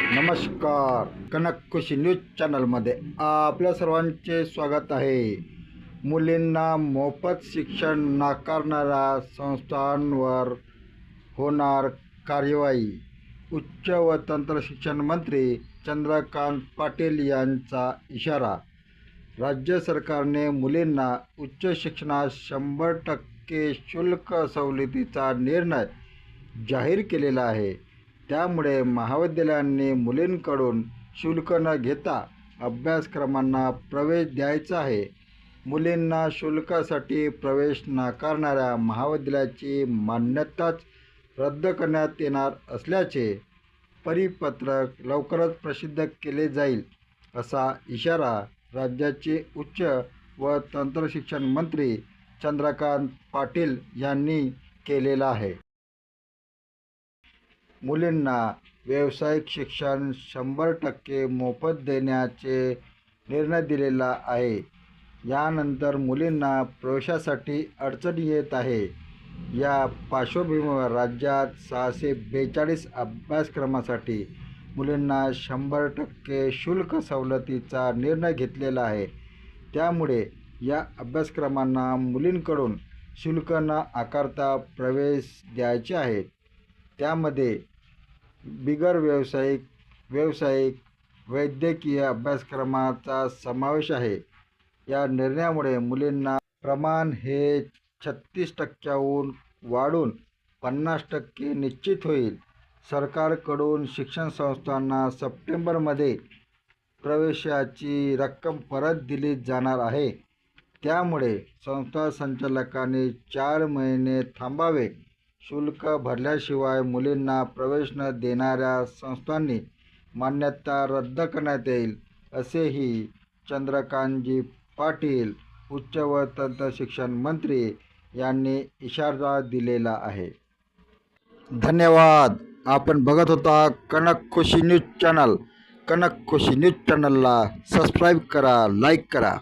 नमस्कार. कनक न्यूज चॅनलमध्ये आपल्या सर्वांचे स्वागत आहे. मुलींना मोफत शिक्षण नाकारणाऱ्या संस्थांवर होणार कार्यवाही. उच्च व तंत्र शिक्षण मंत्री चंद्रकांत पाटील यांचा इशारा. राज्य सरकारने मुलींना उच्च शिक्षणात शंभर टक्के शुल्क सवलतीचा निर्णय जाहीर केलेला आहे. त्यामुळे महाविद्यालयांनी मुलींकडून शुल्क न घेता अभ्यासक्रमांना प्रवेश द्यायचा आहे. मुलींना शुल्कासाठी प्रवेश नाकारणाऱ्या महाविद्यालयाची मान्यताच रद्द करण्यात येणार असल्याचे परिपत्रक लवकरच प्रसिद्ध केले जाईल असा इशारा राज्याचे उच्च व तंत्रशिक्षण मंत्री चंद्रकांत पाटील यांनी केलेला आहे. मुलींना व्यावसायिक शिक्षण शंभर टक्के मोफत देण्याचे निर्णय दिलेला आहे. यानंतर मुलींना प्रवेशासाठी अडचणी येत आहे. या पार्श्वभूमीवर राज्यात सहाशे बेचाळीस अभ्यासक्रमासाठी मुलींना शंभर टक्के शुल्क सवलतीचा निर्णय घेतलेला आहे. त्यामुळे या अभ्यासक्रमांना मुलींकडून शुल्क न आकारता प्रवेश द्यायचे आहेत त्यामध्ये बिगर व्यावसायिक व्यावसायिक वैद्यकीय अभ्यासक्रमाचा समावेश आहे. या निर्णयामुळे मुलींना प्रमाण हे छत्तीस टक्क्याहून वाढून पन्नास टक्के निश्चित होईल. सरकारकडून शिक्षण संस्थांना सप्टेंबरमध्ये प्रवेशाची रक्कम परत दिली जाणार आहे. त्यामुळे संस्था संचालकांनी चार महिने थांबावे. शुल्क भरल्याशिवाय मुलींना प्रवेश न देणाऱ्या संस्थांनी मान्यता रद्द करण्यात येईल असेही चंद्रकांतजी पाटील उच्च व तंत्र शिक्षण मंत्री यांनी इशारा दिलेला आहे. धन्यवाद. आपण बघत होता Kanak Khushi news channel. Kanak Khushi news चॅनलला सबस्क्राईब करा लाईक करा.